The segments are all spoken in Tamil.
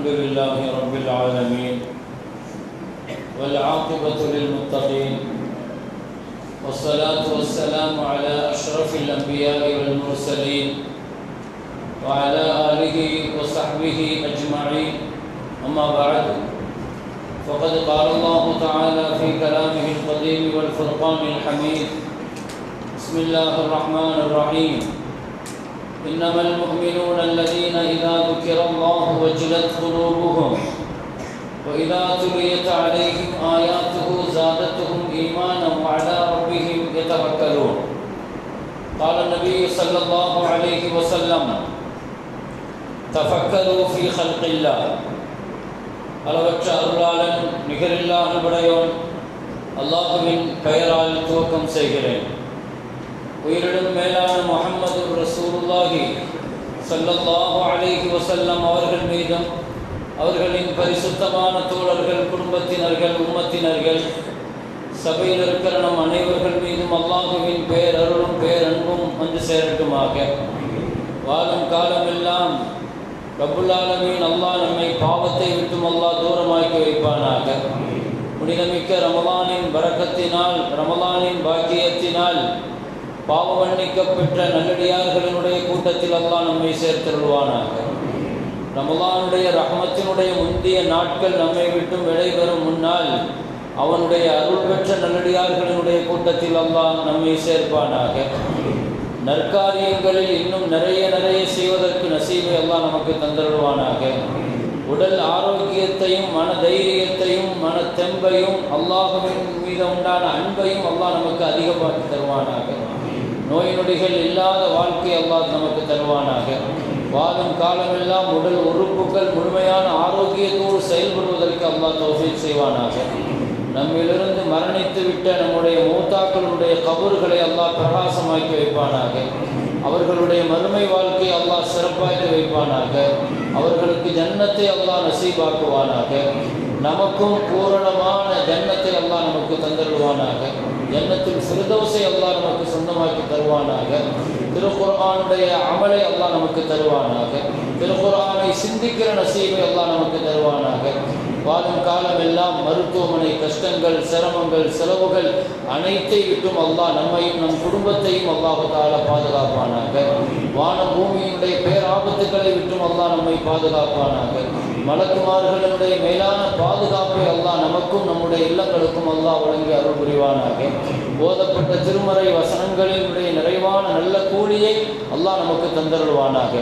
الحمد لله رب العالمين والعاقبة للمتقين والصلاة والسلام على أشرف الأنبياء والمرسلين وعلى آله وصحبه أجمعين. أما بعد فقد قال الله تعالى في كلامه القديم والفرقان الحميد بسم الله الرحمن الرحيم. إنما المؤمنون الذين إذا ذكر الله وجلت قلوبهم وإذا تليت عليهم آياته زادتهم إيمانا وعلى ربهم يتوكلون قال النبي صلى الله عليه وسلم تفكروا في خلق الله அளவற்ற அருளாளன் நிகரில்லா அன்புடையோன் அல்லாஹுவின் பெயரால் துவக்கம் செய்கிறேன் உயிரிடும் மேலான முகமது ரசூலுல்லாஹி சல்லல்லாஹு அலைஹி வசல்லம் அவர்கள் மீதும் அவர்களின் பரிசுத்தமான தோழர்கள் குடும்பத்தினர்கள் உம்மத்தினர்கள் சபையில் இருக்கிற நம் அனைவர்கள் மீதும் அல்லாஹுவின் பேரருளும் பேரன்பும் வந்து சேரட்டுமாக. வாழும் காலமெல்லாம் ரபுல்லாலமீன் அல்லாஹ் நம்மை பாவத்தை விட்டும் அல்லாஹ் தூரமாக்கி வைப்பானாக. புனிதமிக்க ரமலானின் வரக்கத்தினால் ரமலானின் பாக்கியத்தினால் பாவ மன்னிக்கப்பெற்ற நல்லடியார்களினுடைய கூட்டத்தில் அல்லாஹ் நம்மை சேர்த்தருள்வானாக. ரமலானுடைய ரஹமத்தினுடைய முந்திய நாட்கள் நம்மை விட்டும் விடைபெறும் முன்னால் அவனுடைய அருள் பெற்ற நல்லடியார்களினுடைய கூட்டத்தில் அல்லாஹ் நம்மை சேர்ப்பானாக. நற்காரியங்களில் இன்னும் நிறைய நிறைய செய்வதற்கு நசீபை எல்லாம் நமக்கு தந்தருவானாக உடல் ஆரோக்கியத்தையும் மன தைரியத்தையும் மன தெம்பையும் அல்லாஹுவின் மீது உண்டான அன்பையும் அல்லாஹ் நமக்கு அதிகமாக்கி தருவானாக. நோய் நொடிகள் இல்லாத வாழ்க்கை அல்லாஹ் நமக்கு தருவானாக. வாழும் காலமெல்லாம் உடல் உறுப்புகள் முழுமையான ஆரோக்கியத்தோடு செயல்படுவதற்கு அல்லாஹ் தௌஃபீக் செய்வானாக. நம்மிலிருந்து மரணித்து விட்ட நம்முடைய மூத்தாக்களுடைய கபறுகளை அல்லாஹ் பிரகாசமாக்கி வைப்பானாக. அவர்களுடைய மறுமை வாழ்க்கை அல்லாஹ் சிறப்பாக்கி வைப்பானாக. அவர்களுக்கு ஜன்னத்தை அல்லாஹ் நசீபாக்குவானாக. நமக்கும் பூரணமான ஜன்னத்தை அல்லாஹ் நமக்கு தந்தருவானாக ஜன்னத்தில் சிறுதோசை அல்லாஹ் நமக்கு சொந்தமாக்கி தருவானாக. திருக்குர்ஆனுடைய அமலை அல்லாஹ் நமக்கு தருவானாக. திருக்குர்ஆனை சிந்திக்கிற நசீபை அல்லாஹ் நமக்கு தருவானாக. வாழும் காலமெல்லாம் மருத்துவமனை கஷ்டங்கள் சிரமங்கள் செலவுகள் அனைத்தை விட்டும் அல்லாஹ் நம்மையும் நம் குடும்பத்தையும் அல்லாஹால பாதுகாப்பானாக. வான பூமியினுடைய பேராபத்துக்களை விட்டும் அல்லாஹ் நம்மை பாதுகாப்பானாக. மலக்குமார்களுடைய மேலான பாதுகாப்பை அல்லாஹ் நமக்கும் நம்முடைய இல்லங்களுக்கும் அல்லாஹ் வழங்கி அருள் புரிவானாக. போதப்பட்ட திருமறை வசனங்களினுடைய நிறைவான நல்ல கூலியை அல்லாஹ் நமக்கு தந்தருள்வானாக.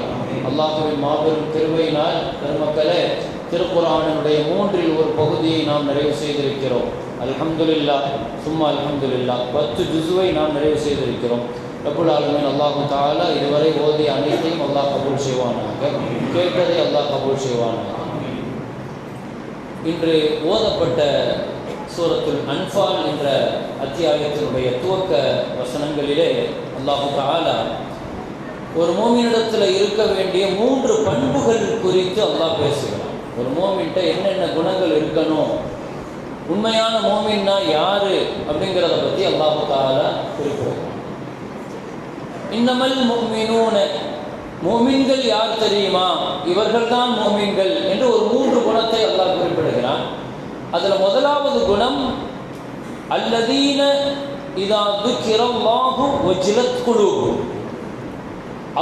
அல்லாஹுவின் மாபெரும் திருவையினால் பெருமக்களே திருக்குறானினுடைய மூன்றில் ஒரு பகுதியை நாம் நிறைவு செய்திருக்கிறோம். அல்ஹம்துல்லா சும்மா அல்ஹம்துல்லா பத்து ஜுசுவை நாம் நிறைவு செய்திருக்கிறோம். ரபுல் ஆலமின் அல்லாஹு தாலா இதுவரை ஓதிய அனைத்தையும் அல்லாஹ் கபூல் செய்வானாக. கேட்டதை அல்லாஹ் கபூல் செய்வானாக. இன்று ஓதப்பட்ட சூரத்துல் அன்பால் என்ற அத்தியாயத்தினுடைய துவக்க வசனங்களிலே அல்லாஹு தாலா ஒரு மோமினிடத்தில் இருக்க வேண்டிய மூன்று பண்புகள் குறித்து அல்லாஹ் பேசுகிறான். ஒரு மோமின்ட்ட என்னென்ன குணங்கள் இருக்கணும்? உண்மையான மோமின்னா யாரு அப்படிங்கிறத பற்றி அல்லாஹு தாலா குறிப்பிடுறான் இன்னமல் மோமினூன மோமீன்கள் யார் தெரியுமா? இவர்கள் தான் என்று ஒரு மூன்று குணத்தை அல்லாஹ் குறிப்பிடுகிறான். அதில் முதலாவது குணம் அல்லதீன இதா துக்கிரல்லாஹு வஜ்லத் குழு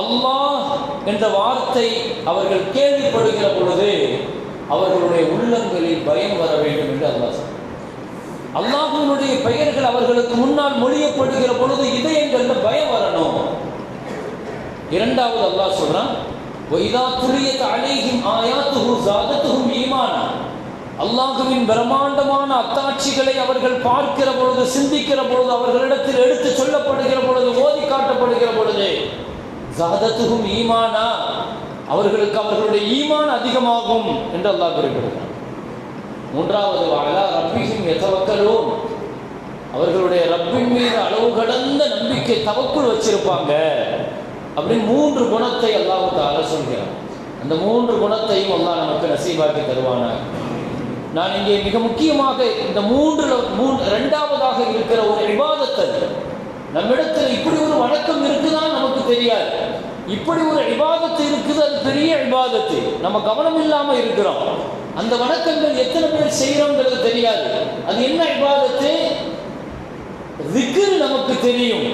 அல்லாஹ் என்ற வார்த்தை அவர்கள் கேள்விப்படுகிற பொழுது அவர்களுடைய உள்ளங்களில் பயம் வர வேண்டும் என்று அல்லாஹ் அல்லாஹுனுடைய பெயர்கள் அவர்களுக்கு முன்னால் மொழியப்படுகிற பொழுது இதயங்கள் பயம் வரணும். இரண்டாவது அல்லாஹ் சொல்றான் வைதா துரியத் அலைஹிம் ஆயாத்துஹு ஜாதத்துஹும் ஈமானா. அல்லாஹுவின் பிரம்மாண்டமான அத்தாட்சிகளை அவர்கள் பார்க்கிற பொழுது சிந்திக்கிற பொழுது அவர்களிடத்தில் எடுத்து சொல்லப்படுகிற பொழுது ஓதி காட்டப்படுகிற பொழுது ஜாதத்துகும் ஈமானா. அவர்களுக்கு அவர்களுடைய ஈமான் அதிகமாகும் என்று அல்லாஹ் குறிப்பிடுகிறார் மூன்றாவது வாழா ரப்பியும் எதவக்கலும் அவர்களுடைய ரப்பின் மீது அளவு கடந்த நம்பிக்கை தவக்குள் வச்சிருப்பாங்க. அப்படின்னு மூன்று குணத்தை அல்லாஹு தால சொல்கிறான் அந்த மூன்று குணத்தையும் அல்லாஹ் நமக்கு நசீபாக்கி தருவானார் நான் இங்கே மிக முக்கியமாக இந்த மூன்று மூன்று ரெண்டாவதாக இருக்கிற ஒரு விவாதத்தை நம்மிடத்தில் இப்படி ஒரு வணக்கம் இருக்குதான் நமக்கு தெரியாது. இப்படி ஒரு விவாதத்து இருக்குது அது பெரிய விவாதத்து நம்ம கவனம் இல்லாமல் இருக்கிறோம். அந்த வணக்கங்கள் எத்தனை பேர் செய்கிறோங்கிறது தெரியாது. அது என்ன விவாதத்து நமக்கு தெரியும்.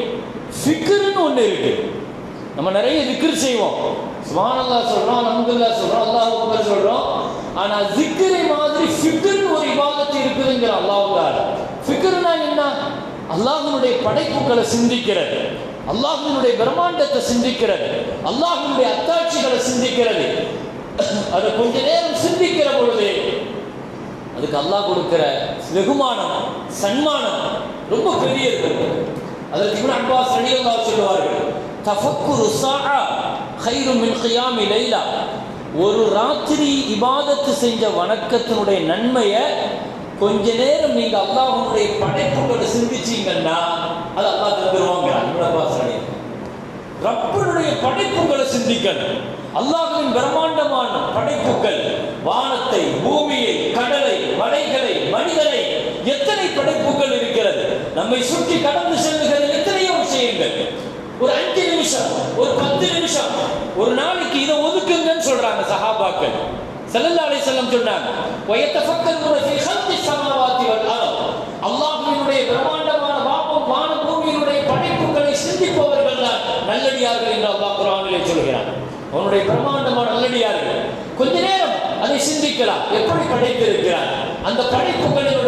ஃபிக்ருன்னு ஒன்று இருக்கு. நம்ம நிறைய திக்ர் செய்வோம். சுபானல்லா சொல்றோம் அலமதுல்லா சொல்றோம் அல்லாஹ் அக்பர் சொல்றோம் ஆனா திக்ரை மாதிரி ஃபிக்ருன்னு ஒரு விவாதத்தை இருக்குதுங்கிற அல்லாஹ் ஃபிக்ருனா என்ன? அல்லாஹினுடைய படைப்புகளை சிந்திக்கிறது. அல்லாஹினுடைய பிரம்மாண்டத்தை சிந்திக்கிறது. அல்லாஹினுடைய அத்தாட்சிகளை சிந்திக்கிறது. அதை கொஞ்ச நேரம் சிந்திக்கிற பொழுது அதுக்கு அல்லாஹ் கொடுக்கிற வெகுமானம் சன்மானம் ரொம்ப பெரிய இருக்கு அதற்கு இப்னு அப்பாஸ் ரலியல்லாஹு சொல்லுவார்கள் தஃபக்குரு ஸாஅ ஹைரு மின் கியாமி லைலா. ஒரு ராத்திரி இபாதத்து செஞ்ச வணக்கத்தினுடைய நன்மையை கொஞ்ச நேரம் நீங்க அல்லாஹனுடைய படைப்புகளை சிந்திச்சீங்கன்னா அது அல்லாஹ் தந்துருவாங்கிறான் இப்னு ரப்பனுடைய படைப்புகளை சிந்திக்கணும் அல்லாஹின் பிரம்மாண்டமான படைப்புகள் வானத்தை பூமியை கடலை மலைகளை மனிதனை எத்தனை படைப்புகள் இருக்கிறது? நம்மை சுற்றி கடந்து செல்லுகிற எத்தனையோ விஷயங்கள். ஒரு அஞ்சு நிமிஷம் ஒரு பத்து நிமிஷம். ஒரு நாளைக்கு இதை ஒதுக்குங்கன்னு சொல்றாங்க சஹாபாக்கள். செல்லல்லா அலி செல்லம் சொன்னாங்க அல்லாஹினுடைய ஃபீ ஹல்கி பிரம்மாண்டமான வானம் வான பூமியினுடைய படைப்புகளை சிந்திப்பவர்கள் தான் நல்லடியார்கள் என்று அல்லாஹ் குரானிலே சொல்கிறான். அவனுடைய பிரம்மாண்டமான நல்லடியார்கள். கொஞ்ச நேரம் அதை சிந்திக்கலாம். எப்படி படைத்திருக்கிறார் அந்த படைப்புகளில்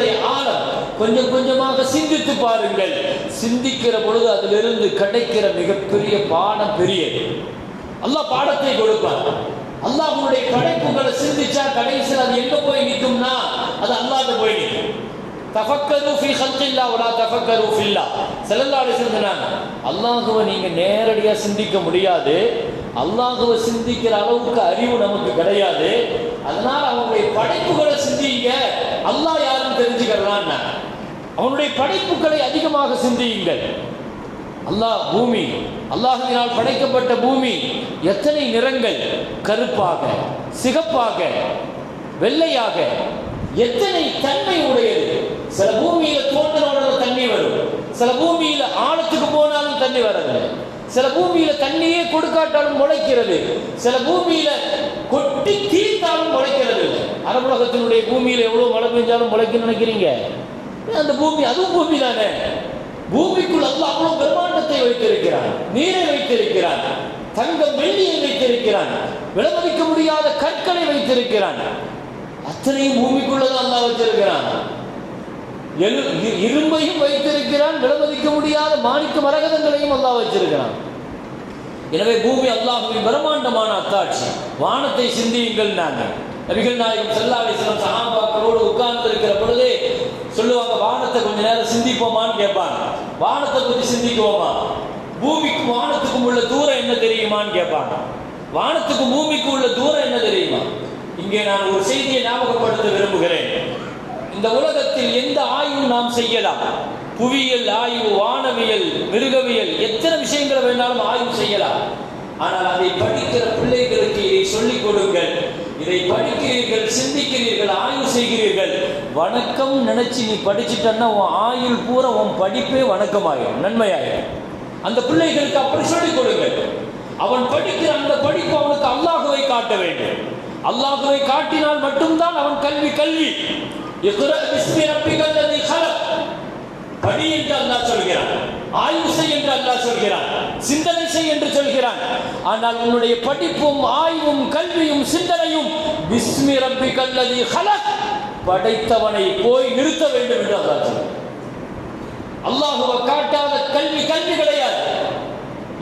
கொஞ்சம் கொஞ்சமாக சிந்தித்து பாருங்கள். சிந்திக்கிற பொழுது அதிலிருந்து கிடைக்கிற மிகப்பெரிய பாடம் பெரியது. அல்லாஹ் பாடத்தை கொடுப்பான். உங்களுடைய படைப்புகளை சிந்திச்சா கடைசியில் அது எங்க போய் நிற்கும்னா அது அல்லாத போய் நிற்கும் தஃபக்கரு ஃபி ஹல்கில்லா வலா தஃபக்கரு ஃபில்லா. செல்லல்லாடி சிந்தினாங்க வஸல்லம் நீங்க நேரடியா சிந்திக்க முடியாது. அல்லாஹ்வை சிந்திக்கிற அளவுக்கு அறிவு நமக்கு கிடையாது. அதனால அவனுடைய படைப்புகளை சிந்திங்க. அல்லாஹ் யாருன்னு தெரிஞ்சுக்கிறலான்னா அவனுடைய படைப்புகளை அதிகமாக சிந்தியுங்கள். அல்லாஹ் பூமி அல்லாஹினால் படைக்கப்பட்ட பூமி எத்தனை நிறங்கள்? கருப்பாக சிகப்பாக வெள்ளையாக எத்தனை தன்மை உடையது? சில பூமியில தோன்றின தண்ணி வரும். சில பூமியில ஆழத்துக்கு போனாலும் தண்ணி வராது. சில பூமியில தண்ணியே கொடுக்காட்டாலும் முளைக்கிறது. சில பூமியில கொட்டி தீர்த்தாலும் முளைக்கிறது. அரபுலகத்தினுடைய பூமியில எவ்வளவு மழை பெஞ்சாலும் முளைக்கும் நினைக்கிறீங்க? அந்த பூமி அதுவும் பூமி தானே பூமிக்குள் அல்லாஹ் அவ்வளவு பிரம்மாண்டத்தை வைத்திருக்கிறான். நீரை வைத்திருக்கிறான். தங்கம் வெள்ளியை வைத்திருக்கிறான். விலமதிக்க முடியாத கற்களை வைத்திருக்கிறான். அத்தனையும் பூமிக்குள்ளதான் அல்லா வச்சிருக்கிறான் எழு- இரும்பையும் வைத்திருக்கிறான். விலமதிக்க முடியாத மாணிக்க மரகதங்களையும் அல்லா வச்சிருக்கிறான் எனவே பூமி அல்லாஹுவின் பிரம்மாண்டமான அத்தாட்சி. வானத்தை சிந்தியுங்கள் நாங்கள். நபிகள் நாயகம் செல்லாவிசனம் சகாபாக்களோடு உட்கார்ந்து இருக்கிற பொழுதே சொல்லுவாங்க வானத்தை கொஞ்ச நேரம் சிந்திப்போமான்னு கேட்பாங்க. வானத்தை பற்றி சிந்திக்குவோமா பூமிக்கும் வானத்துக்கும் உள்ள தூரம் என்ன தெரியுமான்னு கேட்பாங்க. வானத்துக்கும் பூமிக்கும் உள்ள தூரம் என்ன தெரியுமா? இங்கே நான் ஒரு செய்தியை ஞாபகப்படுத்த விரும்புகிறேன். இந்த உலகத்தில் எந்த ஆய்வும் நாம் செய்யலாம். புவியியல் ஆய்வு வானவியல் மிருகவியல் எத்தனை விஷயங்களை வேணாலும் ஆய்வு செய்யலாம். ஆனால் அதை படிக்கிற பிள்ளைகளுக்கு இதை சொல்லிக் கொடுங்கள். இதை படிக்கிறீர்கள் சிந்திக்கிறீர்கள் ஆய்வு செய்கிறீர்கள். வணக்கம் நினைச்சு நீ படிச்சுட்டன்னா உன் ஆயுள் பூரா உன் படிப்பே வணக்கமாயிடும் நன்மையாயிடும் அந்த பிள்ளைகளுக்கு அப்படி சொல்லிக் கொடுங்கள். அவன் படிக்கிற அந்த படிப்பு அவனுக்கு அல்லாஹுவை காட்ட வேண்டும். அல்லாஹுவை காட்டினால் மட்டும்தான் அவன் கல்வி கல்வி. படி என்று அல்லாஹ் சொல்கிறான் ஆய்வு செய் என்று அல்லாஹ் சொல்கிறான் சிந்தனை செய் என்று சொல்கிறான். ஆனால் உன்னுடைய படிப்பும் ஆய்வும் கல்வியும் சிந்தனை என்னும் விஸ்மி ரப்பி கல்லதி ஹலக் படைத்தவனை போய் நிறுத்த வேண்டும் என்று அல்லாஹ் அல்லாஹுவை காட்டாத கல்வி கல்வி கிடையாது.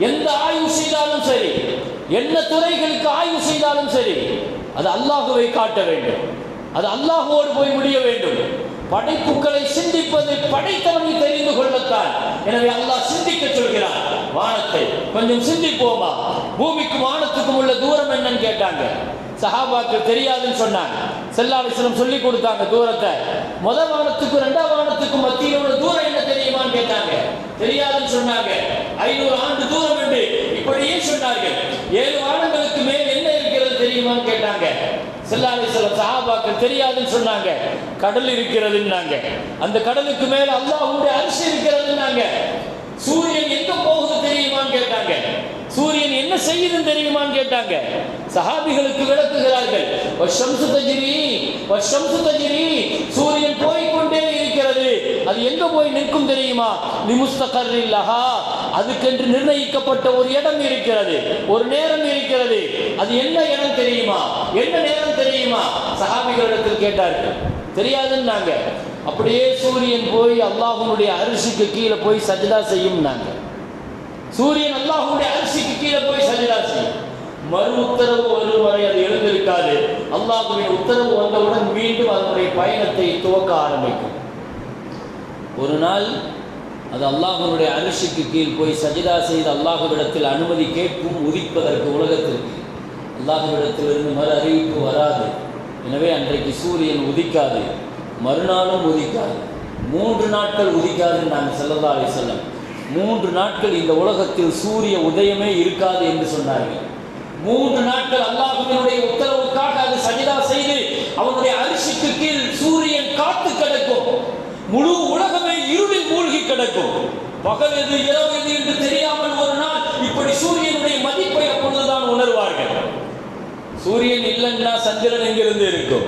எந்த ஆய்வு செய்தாலும் சரி என்ன துறைகளுக்கு ஆய்வு செய்தாலும் சரி அது அல்லாஹுவை காட்ட வேண்டும். அது அல்லாஹுவோடு போய் முடிய வேண்டும். படைப்புகளை சிந்திப்பது படைத்தவனை தெரிந்து கொள்ளத்தான். எனவே அல்லாஹ் சிந்திக்க சொல்கிறான். வானத்தை கொஞ்சம் சிந்திப்போமா? பூமிக்கும் வானத்துக்கும் உள்ள தூரம் என்னன்னு கேட்டாங்க. சஹாபாக்கள் தெரியாதுன்னு சொன்னாங்க. செல்லாலிசனம் சொல்லி கொடுத்தாங்க தூரத்தை. முத வானத்துக்கும் ரெண்டாம் வானத்துக்கும் மத்தியில் உள்ள தூரம் என்ன தெரியுமான்னு கேட்டாங்க. தெரியாதுன்னு சொன்னாங்க. ஐநூறு ஆண்டு தூரம் என்று இப்படியே சொன்னார்கள். ஏழு வானங்களுக்கு மேல் என்ன இருக்கிறது தெரியுமான்னு கேட்டாங்க. செல்லாலிசலம் சஹாபாக்கள் தெரியாதுன்னு சொன்னாங்க. கடல் இருக்கிறதுன்னாங்க. அந்த கடலுக்கு மேல் அல்லாஹ் அல்லாஹ்வுடைய அரிசி இருக்கிறதுன்னாங்க. சூரியன் எங்க போகுது தெரியுமான்னு கேட்டாங்க. சூரியன் என்ன செய்யுதுன்னு தெரியுமான்னு கேட்டாங்க. சஹாபிகளுக்கு விளக்குகிறார்கள். வஷம்சு தஜிரி வஷம்சு தஜிரி சூரியன் போய்கொண்டே இருக்கிறது. அது எங்க போய் நிற்கும் தெரியுமா? நிமுஸ்தகர்ரில்லஹா அதுக்கென்று நிர்ணயிக்கப்பட்ட ஒரு இடம் இருக்கிறது. ஒரு நேரம் இருக்கிறது. அது என்ன இடம் தெரியுமா? என்ன நேரம் தெரியுமா? சஹாபிகளிடத்தில் கேட்டார்கள். தெரியாதுன்னாங்க. அப்படியே சூரியன் போய் அல்லாஹனுடைய அரிசிக்கு கீழே போய் சஜிதா செய்யும்னாங்க. சூரியன் அல்லாஹுடைய அரிசிக்கு கீழே போய் சஜிதா செய்யும் மறு உத்தரவு வரும் வரை அது எழுந்திருக்காது. அல்லாஹுடைய உத்தரவு வந்தவுடன் மீண்டும் அதனுடைய பயணத்தை துவக்க ஆரம்பிக்கும். ஒரு நாள் அது அல்லாஹனுடைய அரிசிக்கு கீழ் போய் சஜிதா செய்து அல்லாஹுவிடத்தில் அனுமதி கேட்கும் உதிப்பதற்கு உலகத்திற்கு. அல்லாஹுவிடத்திலிருந்து மறு அறிவிப்பு வராது. எனவே அன்றைக்கு சூரியன் உதிக்காது. மறுநாளும் உதிக்காது. மூன்று நாட்கள் உதிக்காதுன்னு நாங்கள் செல்லதாலே அலி செல்லம் மூன்று நாட்கள் இந்த உலகத்தில் சூரிய உதயமே இருக்காது என்று சொன்னார்கள். மூன்று நாட்கள் அல்லாஹுவினுடைய உத்தரவுக்காக அது சஜிதா செய்து அவனுடைய அரிசிக்கு கீழ் சூரியன் காத்து கிடக்கும். முழு உலகமே இருளில் மூழ்கி கிடக்கும். பகல் எது இரவு எது என்று தெரியாமல் ஒரு நாள் இப்படி சூரியனுடைய மதிப்பை அப்பொழுதுதான் உணர்வார்கள். சூரியன் இல்லைன்னா சந்திரன் எங்கிருந்து இருக்கும்?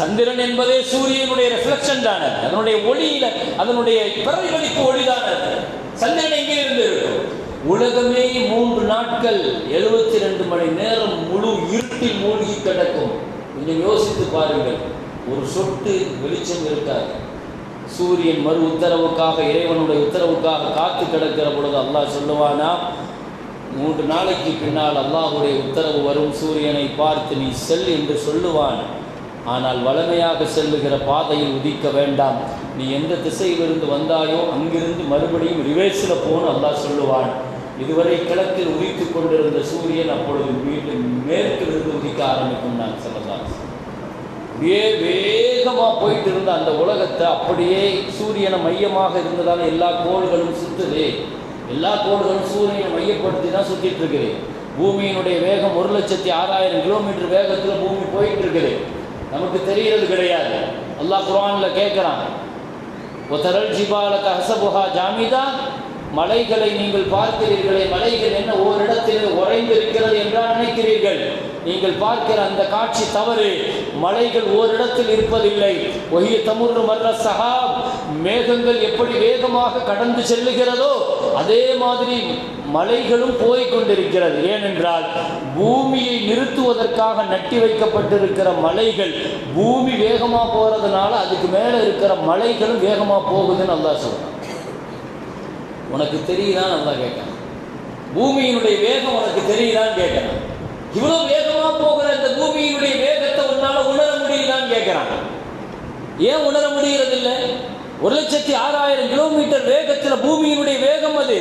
சந்திரன் என்பதே சூரியனுடைய ரிஃப்ளெக்ஷன் தானே. அதனுடைய ஒளியில அதனுடைய பிரதிபலிப்பு ஒளிதானே சந்தேகம் எங்கே இருந்து? இருக்கும் உலகமே மூன்று நாட்கள் எழுபத்தி ரெண்டு மணி நேரம் முழு இருட்டில் மூழ்கி கிடக்கும். கொஞ்சம் யோசித்து பாருங்கள். ஒரு சொட்டு வெளிச்சம் இருக்காது. சூரியன் மறு உத்தரவுக்காக இறைவனுடைய உத்தரவுக்காக காத்து கிடக்கிற பொழுது அல்லாஹ் சொல்லுவானா மூன்று நாளைக்கு பின்னால் அல்லாஹுடைய உத்தரவு வரும். சூரியனை பார்த்து நீ செல் என்று சொல்லுவான். ஆனால் வளமையாக செல்லுகிற பாதையில் உதிக்க வேண்டாம். நீ எந்த திசையிலிருந்து வந்தாயோ அங்கிருந்து மறுபடியும் ரிவேர்ஸில் போன்னு அல்லா சொல்லுவான். இதுவரை கிழக்கில் உதித்து கொண்டிருந்த சூரியன் அப்பொழுது மீண்டும் மேற்கிலிருந்து உதிக்க ஆரம்பிக்கும் நான் சொல்லலாம். அப்படியே வேகமாக போயிட்டு இருந்த அந்த உலகத்தை அப்படியே சூரியனை மையமாக இருந்ததால் எல்லா கோள்களும் சுற்றுது எல்லா கோள்களும் சூரியனை மையப்படுத்தி தான் சுற்றிட்டு இருக்குது. பூமியினுடைய வேகம் ஒரு லட்சத்தி ஆறாயிரம் கிலோமீட்டர் வேகத்தில் பூமி போயிட்டு இருக்குது. நமக்கு தெரிகிறது கிடையாது. அல்லாஹ் குரானில் கேட்குறான். ஒத்தரல் ஜிபாலக ஹசபுஹா ஜாமிதா? மலைகளை நீங்கள் பார்க்கிறீர்களே மலைகள் என்ன ஓரிடத்தில் உறைந்திருக்கிறது என்றால் நினைக்கிறீர்கள். நீங்கள் பார்க்கிற அந்த காட்சி தவறு. மலைகள் ஓரிடத்தில் இருப்பதில்லை. ஒய்ய தமுர்ரு மர்ற சஹாப். மேகங்கள் எப்படி வேகமாக கடந்து செல்லுகிறதோ அதே மாதிரி மலைகளும் போய்கொண்டிருக்கிறது. ஏனென்றால் பூமியை நிறுத்துவதற்காக நட்டி வைக்கப்பட்டிருக்கிற மலைகள் பூமி வேகமாக போகிறதுனால அதுக்கு மேலே இருக்கிற மலைகளும் வேகமாக போகுதுன்னு நல்லா சொல்கிறான் உனக்கு தெரியுதா நல்லா கேட்கணும் பூமியினுடைய வேகம் உனக்கு தெரியுதான்னு கேட்கணும் இவ்வளோ வேகமாக போகிற இந்த பூமியினுடைய வேகத்தை உன்னால் உணர முடியுதான்னு கேட்கிறான். ஏன் உணர முடிகிறது ஒரு லட்சத்தி ஆறாயிரம் கிலோமீட்டர் வேகத்தில் பூமியினுடைய வேகம் அது.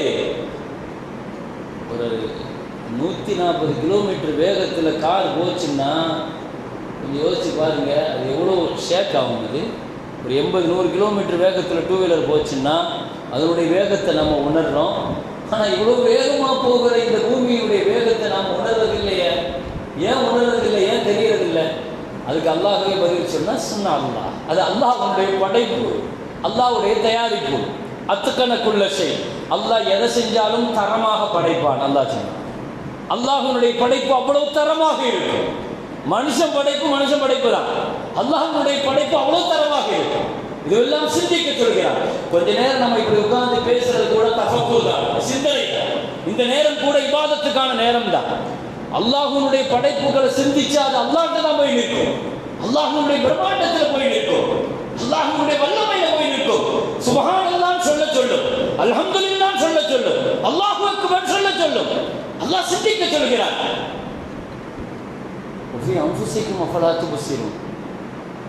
ஒரு நூற்றி நாற்பது கிலோமீட்டர் வேகத்தில் கார் போச்சுன்னா கொஞ்சம் யோசிச்சு பாருங்க அது எவ்வளோ ஷேக் ஆகும் அது. ஒரு எண்பது நூறு கிலோமீட்டர் வேகத்தில் டூ வீலர் போச்சுன்னா அதனுடைய வேகத்தை நம்ம உணர்றோம். ஆனால் இவ்வளோ வேகமாக போகிற இந்த பூமியுடைய வேகத்தை நாம் உணர்றதில்லையே. ஏன் உணர்றதில்லை? ஏன் தெரியறதில்லை? அதுக்கு அல்லாஹே பதில் சொன்னால் சொன்னா அல்லாஹ். அது அல்லாஹ்வுடைய படைப்பு. அல்லாவுடைய தயாரிப்பு. அத்துக்கணக்குள்ள செய் அல்லாஹ் எதை செஞ்சாலும் தரமாக படைப்பான் அல்லாஹ் செய்யும் அல்லாஹனுடைய படைப்பு அவ்வளவு தரமாக இருக்கும். மனுஷன் படைப்பு மனுஷன் படைப்பு தான். அல்லாஹனுடைய படைப்பு அவ்வளவு தரமாக இருக்கும். இதெல்லாம் சிந்திக்க சொல்கிறார். கொஞ்ச நேரம் நம்ம இப்படி உட்கார்ந்து பேசுறது கூட தகவல் தான் சிந்தனை இந்த நேரம் கூட இபாதத்துக்கான நேரம் தான். அல்லாஹனுடைய படைப்புகளை சிந்திச்சு அது அல்லாட்ட தான் போய் நிற்கும். அல்லாஹனுடைய பிரம்மாண்டத்தில் போய் நிற்கும். அல்லாஹனுடைய வல்லமையில சுபஹானல்லாஹ் சொல்ல. சொல்லும் அல்ஹம்துலில்லாஹ் சொல்ல. சொல்லும் அல்லாஹு அக்பர் சொல்ல. சொல்லும் அல்லாஹ் சிந்திக்க சொல்கிறார். ஒஃபி அன்ஃபுசிக்கும் அஃபலா துபசிரும்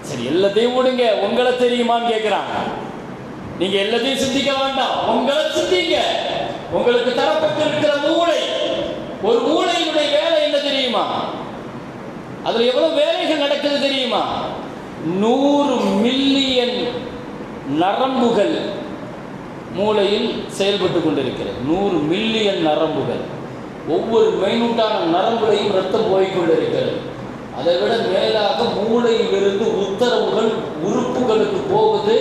சரி எல்லாத்தையும் ஓடுங்க உங்களை தெரியுமான்னு கேட்கிறாங்க நீங்க எல்லாத்தையும் சிந்திக்க வேண்டாம். உங்களை சிந்திங்க. உங்களுக்கு தரப்பட்டிருக்கிற மூளை ஒரு மூளையினுடைய வேலை என்ன தெரியுமா? அதுல எவ்வளவு வேலைகள் நடக்குது தெரியுமா? நூறு மில்லியன் நரம்புகள் மூளையில் செயல்பட்டு கொண்டிருக்கிறது. நூறு மில்லியன் நரம்புகள். ஒவ்வொரு மைனூட்டான நரம்புலையும் ரத்தம் போய்கொண்டிருக்கிறது அதை விட மேலாக மூளையிலிருந்து உத்தரவுகள் உறுப்புகளுக்கு போகுது.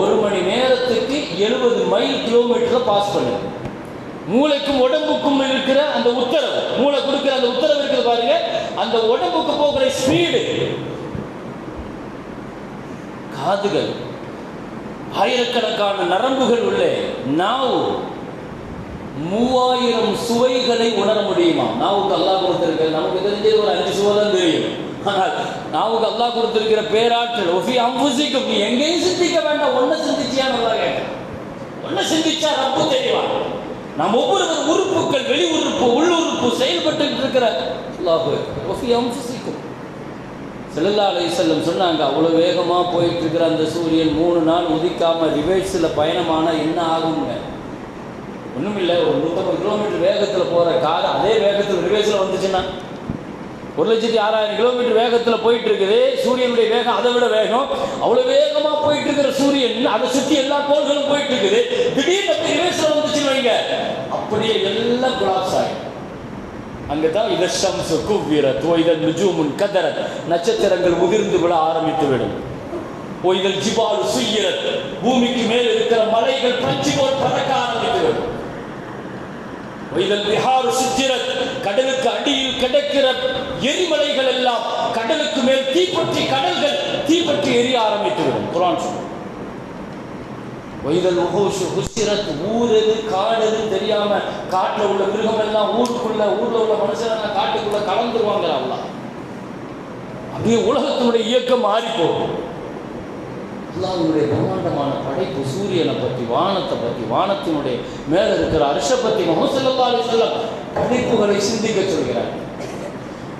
ஒரு மணி நேரத்துக்கு எழுபது மைல் கிலோமீட்டரை பாஸ் பண்ணுது மூளைக்கும் உடம்புக்கும் இருக்கிற அந்த உத்தரவு மூளை கொடுக்கிற அந்த உத்தரவு இருக்குது பாருங்க. அந்த உடம்புக்கு போகிற ஸ்பீடு காதுகள். ஆயிரக்கணக்கான நரம்புகள் உள்ளே. நாவு மூவாயிரம் சுவைகளை உணர முடியுமா? நாவுக்கு அல்லாஹ் கொடுத்திருக்கிற நமக்கு தெரிஞ்சது ஒரு அஞ்சு சுவை தான் தெரியும். ஆனால் நாவுக்கு அல்லாஹ் கொடுத்திருக்கிற பேராற்றல் ஒஃபி அம்புசிக்கும். நீ எங்கேயும் சிந்திக்க வேண்டாம். ஒன்ன சிந்திச்சியா? நல்லா கேட்டேன். ஒன்ன சிந்திச்சா ரப்பு தெரியவான் நம் ஒவ்வொரு உறுப்புகள் வெளி உறுப்பு உள்ளுறுப்பு செயல்பட்டு இருக்கிற அல்லாஹ் ஒஃபி அம்புசிக்கும். செல்லல்லா அலைஹிஸ்ஸல்லம் சொன்னாங்க அவ்வளோ வேகமாக போயிட்டு இருக்கிற அந்த சூரியன் மூணு நாள் உதிக்காமல் ரிவர்ஸில் பயணமானால் என்ன ஆகுங்க ஒன்றும் இல்லை ஒரு நூற்றம்பது கிலோமீட்டர் வேகத்தில் போகிற கார் அதே வேகத்தில் ரிவர்ஸில் வந்துச்சுன்னா ஒரு லட்சத்தி ஆறாயிரம் கிலோமீட்டர் வேகத்தில் போயிட்டு இருக்குது சூரியனுடைய வேகம் அதை விட வேகம். அவ்வளோ வேகமாக போயிட்டு இருக்கிற சூரியன் அதை சுற்றி எல்லா கோள்களும் போயிட்டு இருக்குது திடீர்னு அப்படி ரிவர்ஸில் வந்துச்சுன்னு வைங்க அப்படியே எல்லாம் குலாப்ஸ் ஆகிடும் அங்கே தான் இத ஷம்சு குவ்விரத் ஓ நுஜூமுன் கதரத். நட்சத்திரங்கள் உதிர்ந்து விட ஆரம்பித்து விடும் ஓ ஜிபாலு சுய்யிரத். பூமிக்கு மேல் இருக்கிற மலைகள் பஞ்சு போல் பறக்க ஆரம்பித்து விடும் ஓ பிஹாரு சுத்திரத். கடலுக்கு அடியில் கிடைக்கிற எரிமலைகள் எல்லாம் கடலுக்கு மேல் தீப்பற்றி கடல்கள் தீப்பற்றி எரிய ஆரம்பித்து விடும் குரான் சொல்லும் ஒய்தல் உகோஷு ஹுசிரத் ஊர் எது காடு எது தெரியாம காட்டுல உள்ள மிருகம் எல்லாம் ஊருக்குள்ள ஊர்ல உள்ள மனுஷன் காட்டுக்குள்ள கலந்துருவாங்க அல்லாஹ்? அப்படியே உலகத்தினுடைய இயக்கம் மாறி போகும். அல்லாஹ்வுடைய பிரம்மாண்டமான படைப்பு சூரியனை பற்றி வானத்தை பற்றி வானத்தினுடைய மேல இருக்கிற அரிச பற்றி முகமது ஸல்லல்லாஹு படைப்புகளை சிந்திக்க சொல்கிறார்.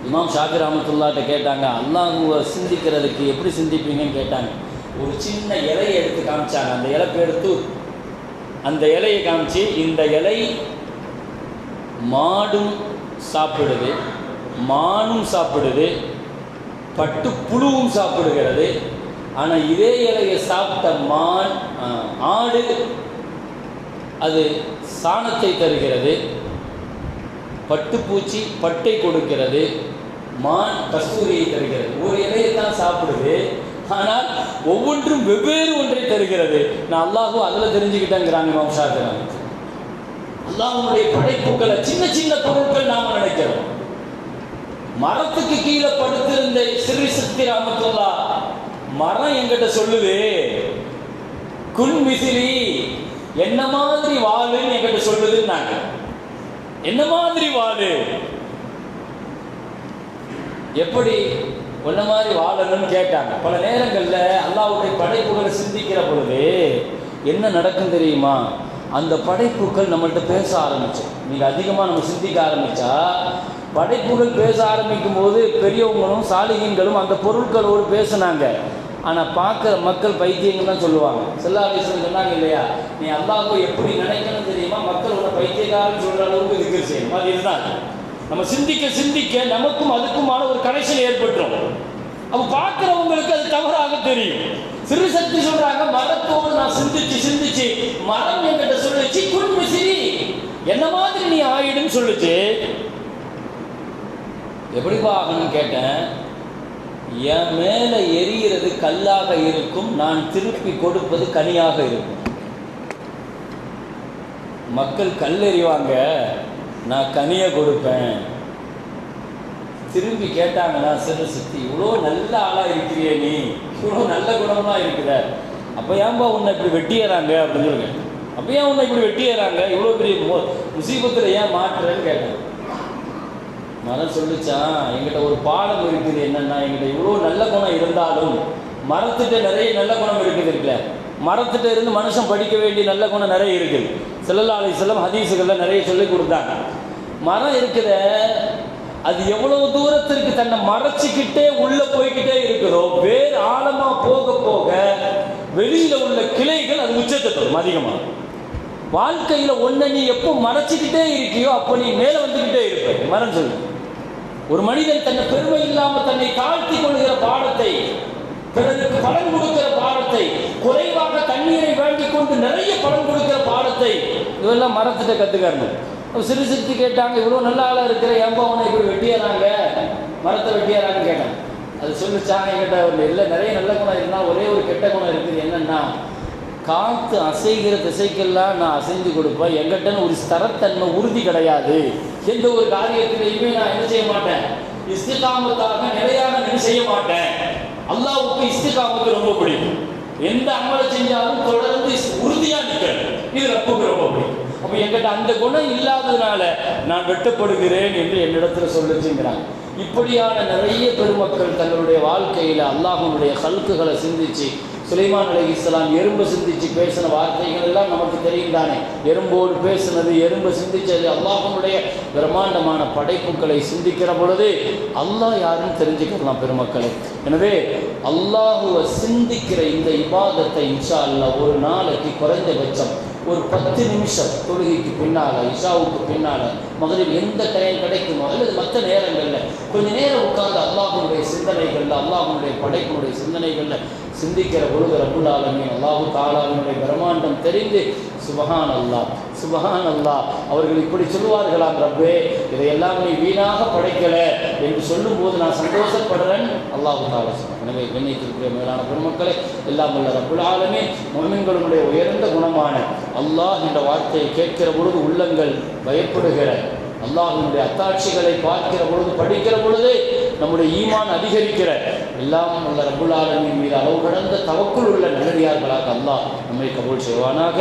இமாம் ஷாபிராமத்துல்லாட்ட கேட்டாங்க அல்லாஹுவை சிந்திக்கிறதுக்கு எப்படி சிந்திப்பீங்கன்னு கேட்டாங்க. ஒரு சின்ன இலையை எடுத்து காமிச்சாங்க. அந்த இலை பேர் தூர். அந்த இலையை காமிச்சு இந்த இலை மாடும் சாப்பிடுது மானும் சாப்பிடுது பட்டு புழுவும் சாப்பிடுகிறது. ஆனால் இதே இலையை சாப்பிட்ட மான் ஆடு அது சாணத்தை தருகிறது பட்டுப்பூச்சி பட்டை கொடுக்கிறது மான் கஸ்தூரியை தருகிறது. ஒரு இலையை தான் சாப்பிடுது. ஆனால் ஒவ்வொன்றும் வெவ்வேறு ஒன்றை தருகிறது. நான் அல்லாஹும் அதில் தெரிஞ்சுக்கிட்டேங்கிறாங்க இமாம் ஷாஃபிரான் படைப்புகளை சின்ன சின்ன பொருட்கள் நாம் நினைக்கிறோம். மரத்துக்கு கீழே படுத்திருந்த சிறு சக்தி ராமத்துல்லா மரம் என்கிட்ட சொல்லுது குன் விசிறி என்ன மாதிரி வாழுன்னு என்கிட்ட சொல்லுதுன்னாங்க. என்ன மாதிரி வாழு எப்படி? உன்ன மாதிரி வாழணும்னு கேட்டாங்க. பல நேரங்களில் அல்லாவுடைய படைப்புகளை சிந்திக்கிற பொழுது என்ன நடக்கும் தெரியுமா? அந்த படைப்புகள் நம்மள்ட்ட பேச ஆரம்பிச்சு. நீங்கள் அதிகமாக நம்ம சிந்திக்க ஆரம்பிச்சா படைப்புகள் பேச ஆரம்பிக்கும் போது பெரியவங்களும் சாலிகங்களும் அந்த பொருட்களோடு பேசுனாங்க. ஆனால் பார்க்குற மக்கள் பைத்தியங்கள் தான் சொல்லுவாங்க. செல்லாதீசன் சொன்னாங்க இல்லையா? நீ அல்லாவுக்கு எப்படி நினைக்கணும் தெரியுமா? மக்கள் உன்னை பைத்தியக்காரன்னு சொல்கிற அளவுக்கு திக்கர் செய்யணும் அது இதுதான். நம்ம சிந்திக்க சிந்திக்க நமக்கும் அதுக்குமான ஒரு கனெக்ஷன் ஏற்பட்டுரும். அப்ப பார்க்கிறவங்களுக்கு அது தவறாக தெரியும். சிறு சக்தி சொல்றாங்க மரத்தோடு நான் சிந்திச்சு சிந்திச்சு மரம் என்கிட்ட சொல்லுச்சு குடும்ப சிரி. என்ன மாதிரி நீ ஆயிடுன்னு சொல்லுச்சு? எப்படிப்பா ஆகணும்னு கேட்டேன். என் மேல எரியிறது கல்லாக இருக்கும் நான் திருப்பி கொடுப்பது கனியாக இருக்கும். மக்கள் கல் எறிவாங்க நான் கனியை கொடுப்பேன். திரும்பி கேட்டாங்கன்னா சிறு சித்தி இவ்வளோ நல்ல ஆளாக இருக்கிறியே நீ. இவ்வளோ நல்ல குணமாக இருக்கிற. அப்போ ஏன்பா உன்னை இப்படி வெட்டியறாங்க? அப்படின்னு சொல்லுங்க. அப்போ ஏன் உன்னை இப்படி வெட்டியறாங்க? இவ்வளோ பெரிய முசீபத்தில் ஏன் மாற்றுறேன்னு கேட்டேன். மரம் சொல்லிச்சான் எங்கிட்ட ஒரு பாடம் இருக்குது என்னன்னா எங்கிட்ட இவ்வளோ நல்ல குணம் இருந்தாலும் மரத்துட்ட நிறைய நல்ல குணம் இருக்குது இருக்குல்ல. மரத்துட்ட இருந்து மனுஷன் படிக்க வேண்டிய நல்ல குணம் நிறைய இருக்குது. செல்லல்லா செல்லம் ஹதீஸுகளில் நிறைய சொல்லி கொடுத்தாங்க. மரம் இருக்கிற அது எவ்வளவு தூரத்திற்கு தன்னை மறைச்சிக்கிட்டே உள்ள போய்கிட்டே இருக்குதோ வேறு ஆழமா போக போக வெளியில உள்ள கிளைகள் அது உச்சத்தை தரும் அதிகமாக வாழ்க்கையில ஒன்ன நீ எப்போ மறைச்சிக்கிட்டே இருக்கியோ அப்போ நீ மேலே வந்துக்கிட்டே இருப்ப. மரம் சொல்லு. ஒரு மனிதன் தன்னை பெருமை இல்லாம தன்னை தாழ்த்தி கொள்கிற பாடத்தை பிறருக்கு பலன் கொடுக்கிற பாடத்தை குறைவாக தண்ணீரை வேண்டிக் கொண்டு நிறைய பலன் கொடுக்கிற பாடத்தை இதெல்லாம் மரத்திட்ட கத்துக்காரணும் சிறு சிறுத்தி கேட்டாங்க இவ்வளோ நல்ல ஆளாக இருக்கிற ஏன்பா அவனை இப்படி வெட்டியறாங்க? மரத்தை வெட்டியறாங்கன்னு கேட்டாங்க. அது சொல்லிச்சாங்க கேட்ட ஒரு இல்லை நிறைய நல்ல குணம் இருந்தால் ஒரே ஒரு கெட்ட குணம் இருக்குது. என்னென்னா காற்று அசைகிற திசைக்கெல்லாம் நான் அசைஞ்சு கொடுப்பேன். எங்கிட்டன்னு ஒரு ஸ்தரத்தன்மை உறுதி கிடையாது. எந்த ஒரு காரியத்திலையுமே நான் என்ன செய்ய மாட்டேன்? இஸ்திகாமத்தாக நிலையாக நான் செய்ய மாட்டேன்? அல்லாவுக்கு இஸ்திகாமத்து ரொம்ப பிடிக்கும். எந்த அமலை செஞ்சாலும் தொடர்ந்து உறுதியாக நிற்கணும் இது ரப்புக்கு ரொம்ப பிடிக்கும். அப்போ என்கிட்ட அந்த குணம் இல்லாததுனால நான் வெட்டப்படுகிறேன் என்று என்னிடத்துல சொல்லுச்சுங்கிறாங்க. இப்படியான நிறைய பெருமக்கள் தங்களுடைய வாழ்க்கையில் அல்லாஹனுடைய கல்குகளை சிந்திச்சு சுலைமான் அலி இஸ்லாம் எறும்பு சிந்திச்சு பேசின வார்த்தைகள் எல்லாம் நமக்கு தெரியும் தானே. எறும்போடு பேசினது எறும்பு சிந்திச்சது அல்லாஹனுடைய பிரம்மாண்டமான படைப்புகளை சிந்திக்கிற பொழுது அல்லாஹ் யாருன்னு தெரிஞ்சுக்கலாம் பெருமக்களே. எனவே அல்லாஹுவை சிந்திக்கிற இந்த இபாதத்தை இன்ஷா அல்ல ஒரு நாளைக்கு குறைந்தபட்சம் ஒரு பத்து நிமிஷம் தொழுகைக்கு பின்னால் இஷாவுக்கு பின்னால் மகளிர் எந்த டைம் கிடைக்குமோ அல்லது மற்ற நேரங்களில் கொஞ்ச நேரம் உட்கார்ந்து அல்லாஹனுடைய சிந்தனைகளில் அல்லாஹனுடைய படைப்பினுடைய சிந்தனைகளில் சிந்திக்கிற பொழுது ரபுல் ஆலமீன் அல்லாஹு தாலாவினுடைய பிரம்மாண்டம் தெரிந்து சுபஹான் அல்லாஹ் சுபஹான் அல்லாஹ் அவர்கள் இப்படி சொல்லுவார்களாம் ரப்பே இதையெல்லாம் நீ வீணாக படைக்கல என்று சொல்லும்போது நான் சந்தோஷப்படுறேன். அல்லாஹு தாலா எனவே கண்ணியத்திற்குரிய மேலான பெருமக்களை எல்லாம் உள்ள ரப்புல் ஆலமே மொமின்களுடைய உயர்ந்த குணமான அல்லாஹ் என்ற வார்த்தையை கேட்கிற பொழுது உள்ளங்கள் பயப்படுகிற அல்லாஹினுடைய அத்தாட்சிகளை பார்க்கிற பொழுது படிக்கிற பொழுது நம்முடைய ஈமான் அதிகரிக்கிற எல்லாம் உள்ள ரபுல் ஆலமின் மீது அளவு கடந்த தவக்குள் உள்ள நல்லடியார்களாக அல்லாஹ் நம்மை கபூல் செய்வானாக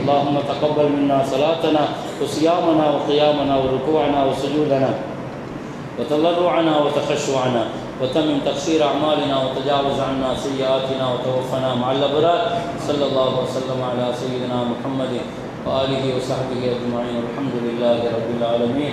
அல்லாஹும்ம தகப்பல் மின்னா சலாத்தனா وصيامنا وقيامنا وركوعنا وسجودنا وتضرعنا وتخشعنا وتمم تقصير أعمالنا وتجاوز عنا سيئاتنا وتوفنا مع الأبرار صلى الله وسلم على سيدنا محمد وآله وصحبه أجمعين والحمد لله رب العالمين